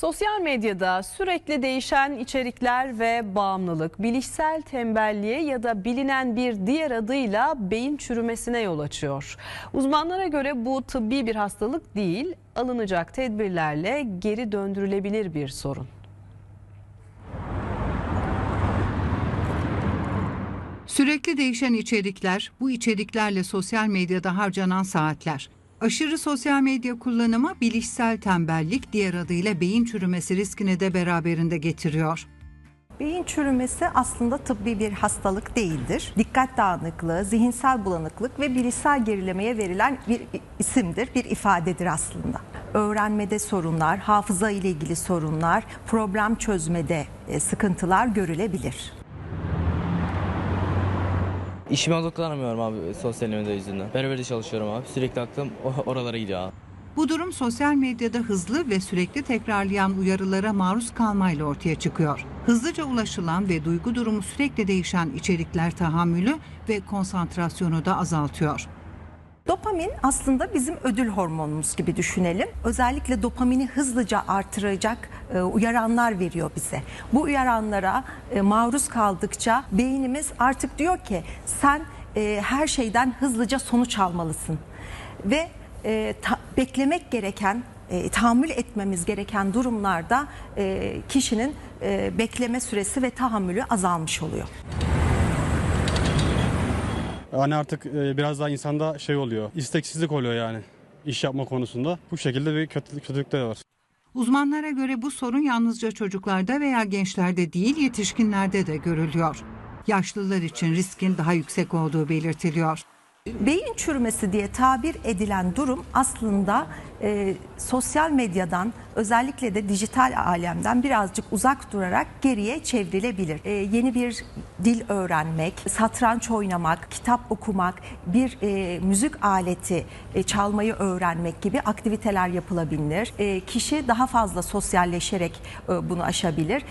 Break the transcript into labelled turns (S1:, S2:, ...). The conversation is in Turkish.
S1: Sosyal medyada sürekli değişen içerikler ve bağımlılık bilişsel tembelliğe ya da bilinen bir diğer adıyla beyin çürümesine yol açıyor. Uzmanlara göre bu tıbbi bir hastalık değil, alınacak tedbirlerle geri döndürülebilir bir sorun.
S2: Sürekli değişen içerikler, bu içeriklerle sosyal medyada harcanan saatler. Aşırı sosyal medya kullanımı bilişsel tembellik diğer adıyla beyin çürümesi riskini de beraberinde getiriyor.
S3: Beyin çürümesi aslında tıbbi bir hastalık değildir. Dikkat dağınıklığı, zihinsel bulanıklık ve bilişsel gerilemeye verilen bir isimdir, bir ifadedir aslında. Öğrenmede sorunlar, hafıza ile ilgili sorunlar, problem çözmede e, sıkıntılar görülebilir.
S4: İşime odaklanamıyorum abi sosyal medya yüzünden. Berberde çalışıyorum abi. Sürekli aklım o- oralara gidiyor abi.
S2: Bu durum sosyal medyada hızlı ve sürekli tekrarlayan uyarılara maruz kalmayla ortaya çıkıyor. Hızlıca ulaşılan ve duygu durumu sürekli değişen içerikler tahammülü ve konsantrasyonu da azaltıyor.
S3: Dopamin aslında bizim ödül hormonumuz gibi düşünelim. Özellikle dopamini hızlıca artıracak e, uyaranlar veriyor bize. Bu uyaranlara e, maruz kaldıkça beynimiz artık diyor ki sen e, her şeyden hızlıca sonuç almalısın. Ve beklemek gereken, e, tahammül etmemiz gereken durumlarda kişinin bekleme süresi ve tahammülü azalmış oluyor.
S5: Yani artık biraz daha insanda şey oluyor, isteksizlik oluyor yani iş yapma konusunda. Bu şekilde bir kötülük, kötülükler var.
S2: Uzmanlara göre bu sorun yalnızca çocuklarda veya gençlerde değil yetişkinlerde de görülüyor. Yaşlılar için riskin daha yüksek olduğu belirtiliyor.
S3: Beyin çürümesi diye tabir edilen durum aslında e, sosyal medyadan özellikle de dijital alemden birazcık uzak durarak geriye çevrilebilir. E, yeni bir dil öğrenmek, satranç oynamak, kitap okumak, bir e, müzik aleti e, çalmayı öğrenmek gibi aktiviteler yapılabilir. E, kişi daha fazla sosyalleşerek e, bunu aşabilir.